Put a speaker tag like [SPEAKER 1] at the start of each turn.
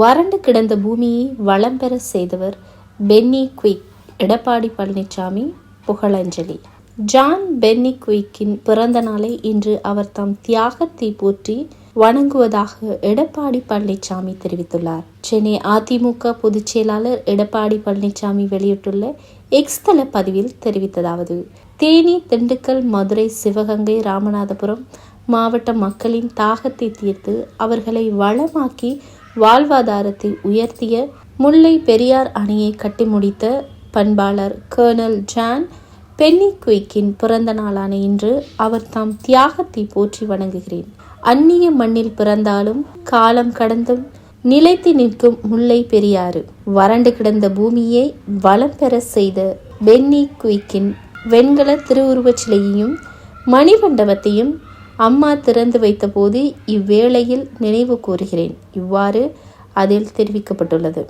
[SPEAKER 1] வறண்டு கிடந்த பூமியை வளம் பெற செய்தவர் பென்னி குயிக் எடப்பாடி பழனிசாமி புகழஞ்சலி ஜான் பென்னி குயிக்கின் பிறந்த நாளை இன்று அவர் தம் தியாகத்தை போற்றி வணங்குவதாக எடப்பாடி பழனிசாமி தெரிவித்துள்ளார் சென்னை அதிமுக பொதுச் செயலாளர் எடப்பாடி பழனிசாமி வெளியிட்டுள்ள எக்ஸ் தள பதிவில் தெரிவித்ததாவது தேனி திண்டுக்கல் மதுரை சிவகங்கை ராமநாதபுரம் மாவட்ட மக்களின் தாகத்தை தீர்த்து அவர்களை வளமாக்கி வாழ்வாதாரத்தை உயர்த்திய முல்லை பெரியார் அணையை கட்டி முடித்த பண்பாளர் கர்னல் ஜான் பென்னி குயிக்கின் பிறந்த நாளான இன்று அவர் தாம் தியாகத்தை போற்றி வணங்குகிறேன் அந்நிய மண்ணில் பிறந்தாலும் காலம் கடந்தும் நிலைத்து நிற்கும் முல்லை பெரியாறு வறண்டு கிடந்த பூமியை வளம் பெற செய்த பென்னி குயிக்கின் வெண்கல திருவுருவச் சிலையையும் மணிமண்டபத்தையும் அம்மா திறந்து வைத்தபோது இவ்வேளையில் நினைவு கூறுகிறேன் இவ்வாறு அதில் தெரிவிக்கப்பட்டுள்ளது